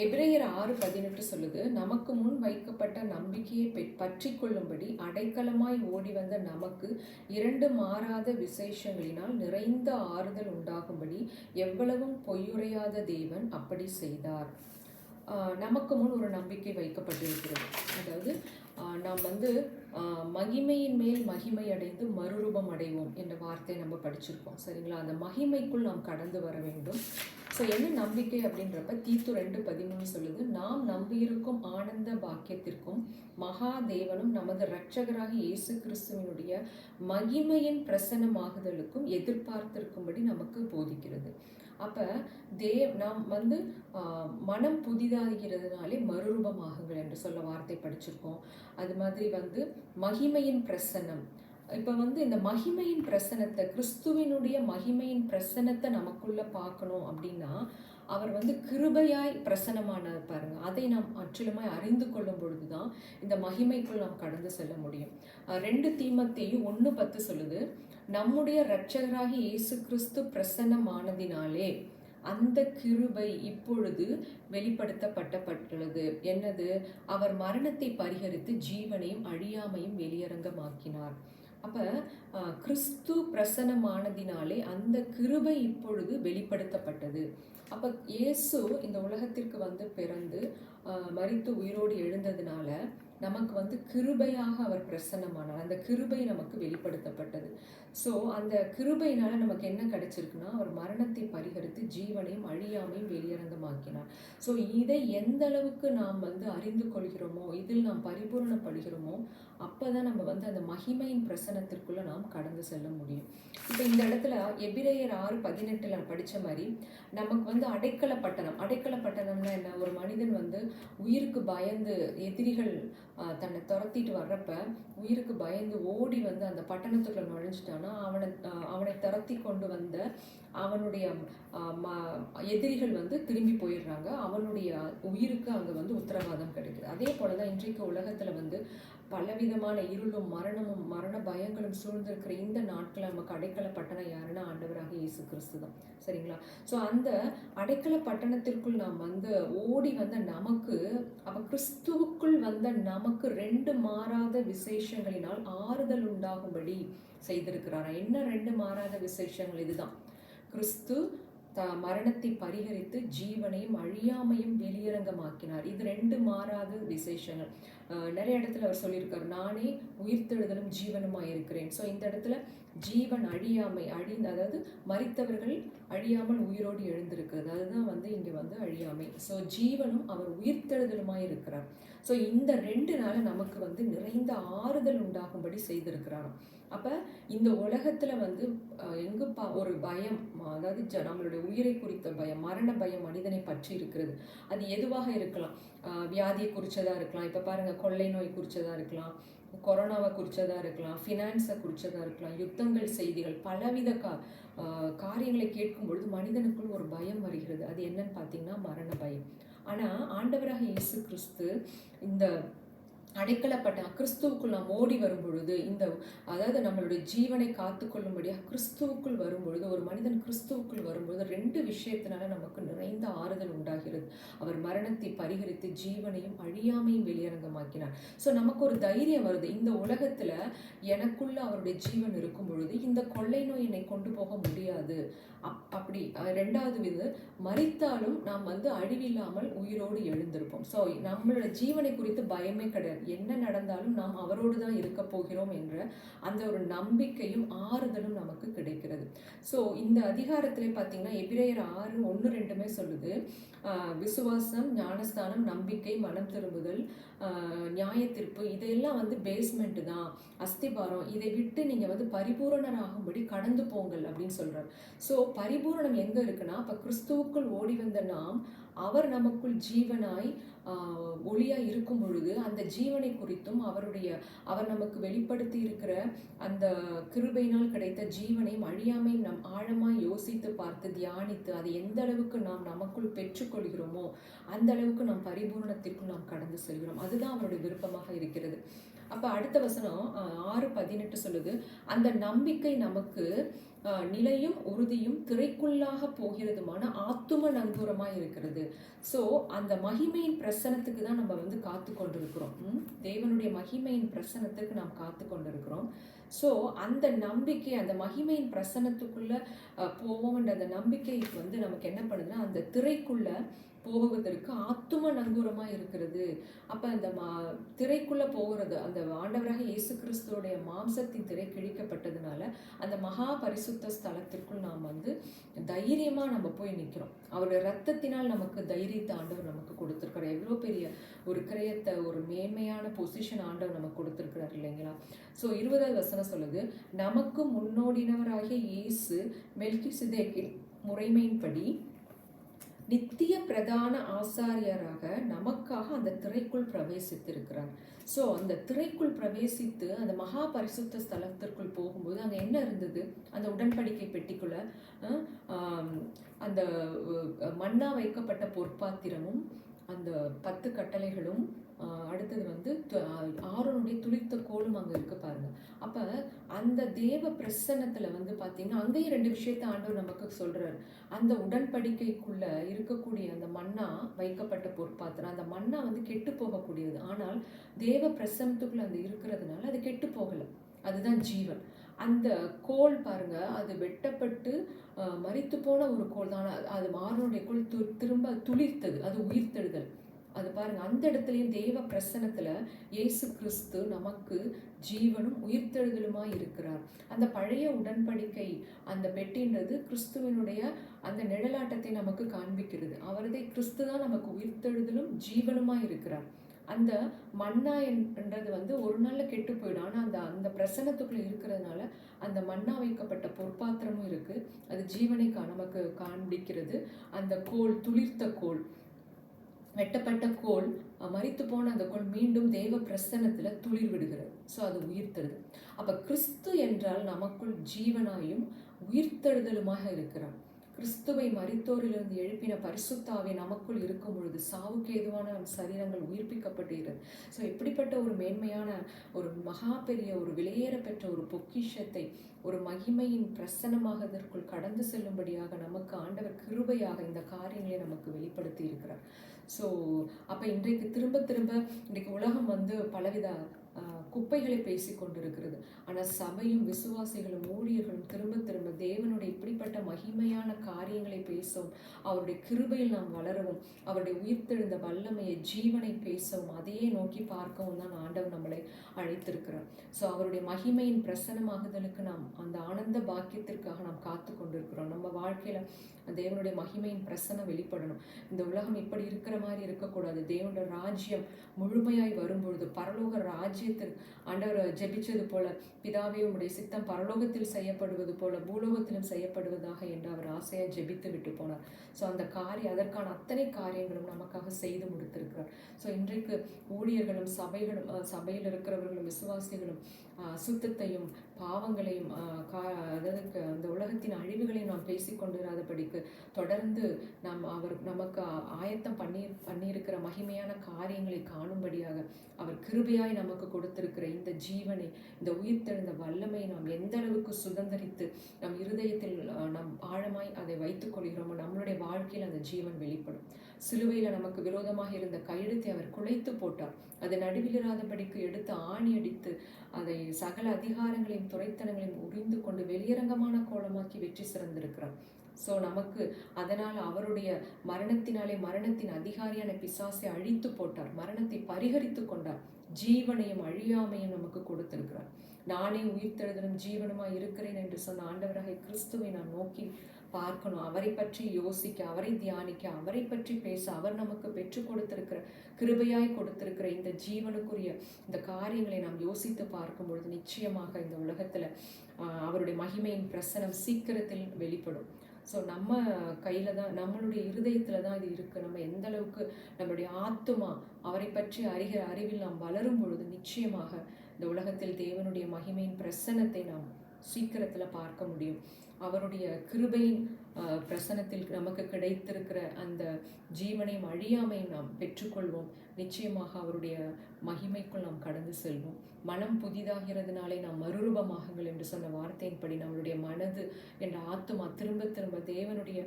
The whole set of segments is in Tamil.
எபிரேயர் ஆறு பதினெட்டு சொல்லுது நமக்கு முன் வைக்கப்பட்ட நம்பிக்கையை பற்றி கொள்ளும்படி அடைக்கலமாய் ஓடி வந்த நமக்கு இரண்டு மாறாத விசேஷங்களினால் நிறைந்த ஆறுதல் உண்டாகும்படி எவ்வளவும் பொய்யுரையாத தேவன் அப்படி செய்தார். நமக்கு முன் ஒரு நம்பிக்கை வைக்கப்பட்டிருக்கிறது. அதாவது நாம் வந்து மகிமையின் மேல் மகிமை அடைந்து மறுரூபம் அடைவோம் என்ற வார்த்தையை நம்ம படிச்சிருக்கோம். சரிங்களா? அந்த மகிமைக்குள் நாம் கடந்து வர வேண்டும். ஸோ என்ன நம்பிக்கை அப்படின்றப்ப தீத்து ரெண்டு பதிமூணு சொல்லுது. நாம் நம்பியிருக்கும் ஆனந்த பாக்கியத்திற்கும் மகாதேவனும் நமது இரட்சகராக இயேசு கிறிஸ்துவினுடைய மகிமையின் பிரசனமாகுதலுக்கும் எதிர்பார்த்திருக்கும்படி நமக்கு போதிக்கிறது. அப்போ தேவ் நாம் வந்து மனம் புதிதாகிறதுனாலே மறுரூபமாகுங்கள் என்று சொல்ல வார்த்தை படிச்சிருக்கோம். அது மாதிரி வந்து மகிமையின் பிரசன்னம். இப்போ வந்து இந்த மகிமையின் பிரசனத்தை கிறிஸ்துவினுடைய மகிமையின் பிரசனத்தை நமக்குள்ள பார்க்கணும் அப்படின்னா அவர் வந்து கிருபையாய் பிரசனமானார் பாருங்க. அதை நாம் முற்றிலுமாய் அறிந்து கொள்ளும் பொழுதுதான் இந்த மகிமைக்குள் நாம் கடந்து செல்ல முடியும். ரெண்டு தீமத்தையும் ஒன்று பத்து சொல்லுது. நம்முடைய இரட்சகராகி இயேசு கிறிஸ்து பிரசன்னமானதினாலே அந்த கிருபை இப்பொழுது வெளிப்படுத்தப்பட்டப்பட்டுள்ளது. என்னது? அவர் மரணத்தை பரிகரித்து ஜீவனையும் அழியாமையும் வெளியரங்கமாக்கினார். அப்போ கிறிஸ்து பிரசன்னமானதினாலே அந்த கிருபை இப்பொழுது வெளிப்படுத்தப்பட்டது. அப்போ இயேசு இந்த உலகத்திற்கு வந்து பிறந்து மறித்து உயிரோடு எழுந்ததுனால நமக்கு வந்து கிருபையாக அவர் பிரசன்னமானார். அந்த கிருபை நமக்கு வெளிப்படுத்தப்பட்டது. ஸோ அந்த கிருபையினால நமக்கு என்ன கிடைச்சிருக்குன்னா அவர் மரணத்தை பரிகரித்து ஜீவனையும் அழியாமையும் வெளியரங்கமாக்கினார். ஸோ இதை எந்த அளவுக்கு நாம் வந்து அறிந்து கொள்கிறோமோ இதில் நாம் பரிபூர்ணப்படுகிறோமோ அப்போ தான் நம்ம வந்து அந்த மகிமையின் பிரசனத்திற்குள்ளே நாம் கடந்து செல்ல முடியும். இப்போ இந்த இடத்துல எபிரேயர் ஆறு பதினெட்டில் படித்த மாதிரி நமக்கு வந்து அடைக்கல பட்டணம் அடைக்கல பட்டணம்னா என்ன? ஒரு மனிதன் வந்து உயிருக்கு பயந்து எதிரிகள் தன்னை துரத்திட்டு வர்றப்ப உயிருக்கு பயந்து ஓடி வந்து அந்த பட்டணத்துக்குள்ள நுழைஞ்சிட்டான்னா அவனை அவனை துரத்தி கொண்டு வந்த அவனுடைய ம- எதிரிகள் வந்து திரும்பி போயிடுறாங்க. அவனுடைய உயிருக்கு அங்கே வந்து உத்தரவாதம் கிடைக்குது. அதே போல தான் இன்றைக்கு உலகத்தில் வந்து பலவிதமான இருளும் மரணமும் மரண பயங்களும் சூழ்ந்திருக்கிற இந்த நாட்களில் நமக்கு அடைக்கல பட்டணம் யாருன்னா ஆண்டவராக இயேசு கிறிஸ்து தான். சரிங்களா? ஸோ அந்த அடைக்கல பட்டணத்திற்குள் நாம் வந்து ஓடி வந்த நமக்கு அவன் கிறிஸ்துவ வந்த நமக்கு ரெண்டு மாறாத விசேஷங்களினால் ஆறுதல் உண்டாகும்படி செய்திருக்கிறார். என்ன ரெண்டு மாறாத விசேஷங்கள்? இதுதான். கிறிஸ்து த மரணத்தை பரிகரித்து ஜீவனையும் அழியாமையும் வெளியரங்கமாக்கினார். இது ரெண்டு மாறாத விசேஷங்கள். நிறைய இடத்துல அவர் சொல்லியிருக்கார் நானே உயிர்த்தெழுதலும் ஜீவனுமாக இருக்கிறேன். ஸோ இந்த இடத்துல ஜீவன் அழியாமை அழி அதாவது மறித்தவர்கள் அழியாமல் உயிரோடு எழுந்திருக்கிறது. அதுதான் வந்து இங்கே வந்து அழியாமை. ஸோ ஜீவனும் அவர் உயிர்த்தெழுதலுமாய் இருக்கிறார். ஸோ இந்த ரெண்டு நாள நமக்கு வந்து நிறைந்த ஆறுதல் உண்டாகும்படி செய்திருக்கிறாராம் அப்போ இந்த உலகத்தில் வந்து எங்கு பா ஒரு பயம் அதாவது ஜ- நம்மளுடைய உயிரை குறித்த பயம் மரண பயம் மனிதனை பற்றி இருக்கிறது. அது எதுவாக இருக்கலாம்? வியாதியை குறித்ததாக இருக்கலாம். இப்போ பாருங்க கொள்ளை நோய் குறித்ததாக இருக்கலாம் கொரோனாவை குறித்ததாக இருக்கலாம் ஃபினான்ஸை குறித்ததாக இருக்கலாம் யுத்தங்கள் செய்திகள் பலவித கா காரியங்களை கேட்கும் பொழுது மனிதனுக்குள் ஒரு பயம் வருகிறது. அது என்னன்னு பார்த்தீங்கன்னா மரண பயம். ஆனால் ஆண்டவராக இயேசு கிறிஸ்து இந்த அடைக்கலப்பட்ட கிறிஸ்துவுக்குள் நாம் ஓடி வரும் பொழுது இந்த அதாவது நம்மளுடைய ஜீவனை காத்துக்கொள்ளும்படியாக கிறிஸ்துவுக்குள் வரும்பொழுது ஒரு மனிதன் கிறிஸ்துவுக்குள் வரும்பொழுது ரெண்டு விஷயத்தினால நமக்கு நிறைந்த ஆறுதல் உண்டாகிறது. அவர் மரணத்தை பரிகரித்து ஜீவனையும் அழியாமையும் வெளியரங்கமாக்கினார். ஸோ நமக்கு ஒரு தைரியம் வருது. இந்த உலகத்தில் எனக்குள்ள அவருடைய ஜீவன் இருக்கும் பொழுது இந்த கொள்ளை நோய் என்னை கொண்டு போக முடியாது. அப் அப்படி ரெண்டாவது இது மறித்தாலும் நாம் வந்து அழிவில்லாமல் உயிரோடு எழுந்திருப்போம். ஸோ நம்மளோட ஜீவனை குறித்து பயமே கிடையாது. என்ன நடந்தாலும் நாம் அவரோடு தான் இருக்க போகிறோம் என்ற அந்த ஒரு நம்பிக்கையும் ஆறுதலும் நமக்கு கிடைக்கிறது. ஸோ இந்த அதிகாரத்தில் பார்த்தீங்கன்னா எபிரேயர் ஆறு ஒன்று ரெண்டுமே சொல்லுது. விசுவாசம் ஞானஸ்தானம் நம்பிக்கை மனம் திரும்புதல் ஆஹ், இதையெல்லாம் வந்து பேஸ்மெண்ட்டு தான். அஸ்திபாரம் இதை விட்டு நீங்கள் வந்து பரிபூரணராகும்படி கடந்து போங்கள் அப்படின்னு சொல்கிறார் ஸோ பரிபூரணம் எங்கே இருக்குன்னா இப்போ கிறிஸ்துவுக்குள் ஓடி வந்த நாம் அவர் நமக்குள் ஜீவனாய் ஒளியாக இருக்கும் பொழுது அந்த ஜீவனை குறித்தும் அவருடைய அவர் நமக்கு வெளிப்படுத்தி இருக்கிற அந்த கிருபையினால் கிடைத்த ஜீவனையும் அழியாமையும் நம் ஆழமாக யோசித்து பார்த்து தியானித்து அதை எந்த அளவுக்கு நாம் நமக்குள் பெற்றுக்கொள்கிறோமோ அந்த அளவுக்கு நாம் பரிபூர்ணத்திற்கும் நாம் கடந்து செல்கிறோம். அதுதான் அவருடைய விருப்பமாக இருக்கிறது. அப்போ அடுத்த வசனம் ஆறு பதினெட்டு சொல்லுது அந்த நம்பிக்கை நமக்கு நிலையும் உறுதியும் திரைக்குள்ளாக போகிறதுமான ஆத்தும நங்கூரமாக இருக்கிறது ஸோ அந்த மகிமையின் பிரசனத்துக்கு தான் நம்ம வந்து காத்து கொண்டிருக்கிறோம் ம்? தேவனுடைய மகிமையின் பிரசனத்துக்கு நாம் காத்து கொண்டிருக்கிறோம் ஸோ அந்த நம்பிக்கை அந்த மகிமையின் பிரசனத்துக்குள்ளே போவோம்ன்ற அந்த நம்பிக்கை வந்து நமக்கு என்ன பண்ணுதுன்னா அந்த திரைக்குள்ளே போகுவதற்கு ஆத்தும நங்கூரமா இருக்கிறது. அப்ப அந்த மா திரைக்குள்ள போகிறது அந்த ஆண்டவராக இயேசு கிறிஸ்துவோடைய மாம்சத்தின் திரை கிழிக்கப்பட்டதுனால அந்த மகா பரிசுத்த ஸ்தலத்திற்குள் நாம் வந்து தைரியமா நம்ம போய் நிற்கிறோம் அவருடைய ரத்தத்தினால் நமக்கு தைரியத்தை ஆண்டவர் நமக்கு கொடுத்துருக்கிறார். எவ்வளோ பெரிய ஒரு கிரயத்தை ஒரு மேன்மையான பொசிஷன் ஆண்டவர் நமக்கு கொடுத்துருக்கிறார் இல்லைங்களா? ஸோ இருபதாவது வசனம் சொல்லுது நமக்கு முன்னோடினவராகிய இயேசு மெல்கி சிதேக்கின் முறைமையின்படி நித்திய பிரதான ஆசாரியராக நமக்காக அந்த திரைக்குள் பிரவேசித்திருக்கிறார். ஸோ அந்த திரைக்குள் பிரவேசித்து அந்த மகா பரிசுத்த ஸ்தலத்திற்குள் போகும்போது அங்கே என்ன இருந்தது? அந்த உடன்படிக்கை பெட்டிக்குள்ள அந்த மண்ணா வைக்கப்பட்ட பொற்பாத்திரமும் அந்த பத்து கட்டளைகளும் அடுத்தது வந்து ஆரோனுடைய துளித்த கோலும் அங்கே இருக்கு பாருங்க. அப்போ அந்த தேவ பிரசன்னத்தில் வந்து பார்த்தீங்கன்னா அங்கேயும் ரெண்டு விஷயத்த ஆண்டவர் நமக்கு சொல்கிறார் அந்த உடன்படிக்கைக்குள்ள இருக்கக்கூடிய அந்த மண்ணா வைக்கப்பட்ட பொற்பாத்திரம் அந்த மண்ணா வந்து கெட்டு போகக்கூடியது. ஆனால் தேவ பிரசன்னத்துக்குள்ள அந்த இருக்கிறதுனால அது கெட்டு போகலை. அதுதான் ஜீவன். அந்த கோல் பாருங்க அது வெட்டப்பட்டு மறித்து போன ஒரு கோல் தான் அது- அது மாறனுடைய கோல் து திரும்ப துளிர்த்தது. அது உயிர்த்தெடுதல் அது பாருங்க அந்த இடத்துலையும் தேவ பிரசனத்துல இயேசு கிறிஸ்து நமக்கு ஜீவனும் உயிர்த்தெழுதலுமாய் இருக்கிறார். அந்த பழைய உடன்படிக்கை அந்த பெட்டின்றது கிறிஸ்துவனுடைய அந்த நிழலாட்டத்தை நமக்கு காண்பிக்கிறது. அவரதே கிறிஸ்து தான் நமக்கு உயிர்த்தெழுதலும் ஜீவனுமாய் இருக்கிறார். அந்த மன்னா என்றது வந்து ஒரு நாளில் கெட்டு போயிடும். ஆனால் அந்த அந்த பிரசனத்துக்குள்ளே இருக்கிறதுனால அந்த மண்ணா வைக்கப்பட்ட பொற்பாத்திரமும் இருக்குது அது ஜீவனை கா- நமக்கு காண்பிக்கிறது. அந்த கோல் துளிர்த்த கோல். வெட்டப்பட்ட கோல் மறித்து போன அந்த கோல் மீண்டும் தேவ பிரசன்னத்தில் துளிர் விடுகிறது. ஸோ அது உயிர்த்தெழுது அப்போ கிறிஸ்து என்றால் நமக்குள் ஜீவனாயும் உயிர்த்தெழுதலுமாக இருக்கிறார் கிறிஸ்துவை மரித்தோரிலிருந்து எழுப்பின பரிசுத்தாவை நமக்குள் இருக்கும் பொழுது சாவுக்கு ஏதுவான சரீரங்கள் சரீரங்கள் உயிர்ப்பிக்கப்படுகிறது ஸோ இப்படிப்பட்ட ஒரு மேன்மையான ஒரு மகா பெரிய ஒரு விலையேற பெற்ற ஒரு பொக்கிஷத்தை ஒரு மகிமையின் பிரசனமாகதற்குள் கடந்து செல்லும்படியாக நமக்கு ஆண்டவர் கிருபையாக இந்த காரியங்களை நமக்கு வெளிப்படுத்தி இருக்கிறார் ஸோ அப்போ இன்றைக்கு திரும்ப திரும்ப இன்றைக்கு உலகம் வந்து பலவித குப்பைகளை பேசி கொண்டிருக்கிறது ஆனால் சபையும் விசுவாசிகளும் ஊழியர்களும் திரும்ப திரும்ப தேவனுடைய இப்படிப்பட்ட மகிமையான காரியங்களை பேசவும் அவருடைய கிருபையில் நாம் வளரவும் அவருடைய உயிர்த்தெழுந்த வல்லமையை ஜீவனை பேசவும் அதையே நோக்கி பார்க்கவும் தான் ஆண்டவர் நம்மளை அழைத்திருக்கிறார். ஸோ அவருடைய மகிமையின் பிரசனமாகுதலுக்கு நாம் அந்த ஆனந்த பாக்கியத்திற்காக நாம் காத்து கொண்டிருக்கிறோம். நம்ம வாழ்க்கையில் தேவனுடைய மகிமையின் பிரசனம் வெளிப்படணும். இந்த உலகம் இப்படி இருக்கிற மாதிரி இருக்கக்கூடாது. தேவனுடைய ராஜ்யம் முழுமையாய் வரும்பொழுது பரலோக ராஜ்யத்திற்கு ஆண்டவர் ஜெபிச்சது போல பிதாவே உடைய சித்தம் பரலோகத்தில் செய்யப்படுவது போல பூலோகத்திலும் செய்யப்படுவதாக என்று அவர் ஆசையாக ஜெபித்து விட்டு போனார். ஸோ அந்த காரியம் அதற்கான அத்தனை காரியங்களும் நமக்காக செய்து முடித்திருக்கிறார். ஸோ இன்றைக்கு ஊழியர்களும் சபைகளும் சபையில் இருக்கிறவர்களும் விசுவாசிகளும் அசுத்தத்தையும் பாவங்களையும் கா அதாவது க- அந்த உலகத்தின் அழிவுகளையும் நாம் பேசிக்கொண்டிராதபடிக்கு தொடர்ந்து நாம் அவர் நமக்கு ஆயத்தம் பண்ணி பண்ணியிருக்கிற மகிமையான காரியங்களை காணும்படியாக அவர் கிருபையாய் நமக்கு கொடுத்திருக்கிற இந்த ஜீவனை இந்த உயிர்த்தெழுந்த வல்லமை நாம் எந்த அளவுக்கு சுதந்தரித்து நம் இருதயத்தில் நம் ஆழமாய் அதை வைத்துக் கொள்கிறோமோ நம்மளுடைய வாழ்க்கையில் அந்த ஜீவன் வெளிப்படும். சிலுவையில் நமக்கு விரோதமாக இருந்த கையெழுத்தை அவர் குலைத்து போட்டார். அதை நடுவிலிராதபடிக்கு எடுத்து ஆணி அடித்து அதை சகல அதிகாரங்களையும் துறைத்தனங்களையும் உறிந்து கொண்டு வெளியரங்கமான கோலமாக்கி வெற்றி சிறந்திருக்கிறார். ஸோ நமக்கு அதனால் அவருடைய மரணத்தினாலே மரணத்தின் அதிகாரியான பிசாசை அழித்து போட்டார். மரணத்தை பரிகரித்து கொண்டார். ஜீவனையும் அழியாமையும் நமக்கு கொடுத்திருக்கிறார். நானே உயிர்த்தெழுதலும் ஜீவனமாக இருக்கிறேன் என்று சொன்ன ஆண்டவராக கிறிஸ்துவை நான் நோக்கி பார்க்கணும். அவரை பற்றி யோசிக்க அவரை தியானிக்க அவரை பற்றி பேச அவர் நமக்கு பெற்றுக் கொடுத்திருக்கிற கிருபையாய் கொடுத்திருக்கிற இந்த ஜீவனுக்குரிய இந்த காரியங்களை நாம் யோசித்து பார்க்கும் பொழுது நிச்சயமாக இந்த உலகத்தில் அவருடைய மகிமையின் பிரசனம் சீக்கிரத்தில் வெளிப்படும். ஸோ நம்ம கையில் தான் நம்மளுடைய இருதயத்தில் தான் இது இருக்குது நம்ம எந்த அளவுக்கு நம்மளுடைய ஆத்துமா அவரை பற்றி அறிகிற அறிவில் நாம் வளரும் பொழுது நிச்சயமாக இந்த உலகத்தில் தேவனுடைய மகிமையின் பிரசனத்தை நாம் சீக்கிரத்தில் பார்க்க முடியும். அவருடைய கிருபையின் பிரசனத்தில் நமக்கு கிடைத்திருக்கிற அந்த ஜீவனையும் அழியாமையும் நாம் பெற்றுக்கொள்வோம். நிச்சயமாக அவருடைய மகிமைக்குள் நாம் கடந்து செல்வோம். மனம் புதிதாகிறதுனாலே நாம் மறுரூபமாகுங்கள் என்று சொன்ன வார்த்தையின்படி நம்மளுடைய மனது என்ற ஆத்துமா திரும்ப திரும்ப தேவனுடைய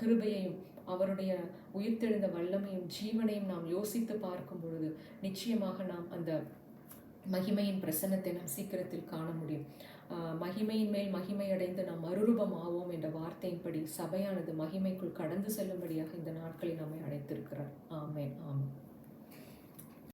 கிருபையையும் அவருடைய உயிர்த்தெழுந்த வல்லமையும் ஜீவனையும் நாம் யோசித்து பார்க்கும் பொழுது நிச்சயமாக நாம் அந்த மகிமையின் பிரசன்னத்தை நாம் சீக்கிரத்தில் காண முடியும். மகிமையின் மேல் மகிமை அடைந்து நாம் மறுரூபம் ஆவோம் என்ற வார்த்தையின்படி சபையானது மகிமைக்குள் கடந்து செல்லும்படியாக இந்த நாட்களில் நம்மை அழைத்திருக்கிறார் ஆமேன் ஆமாம்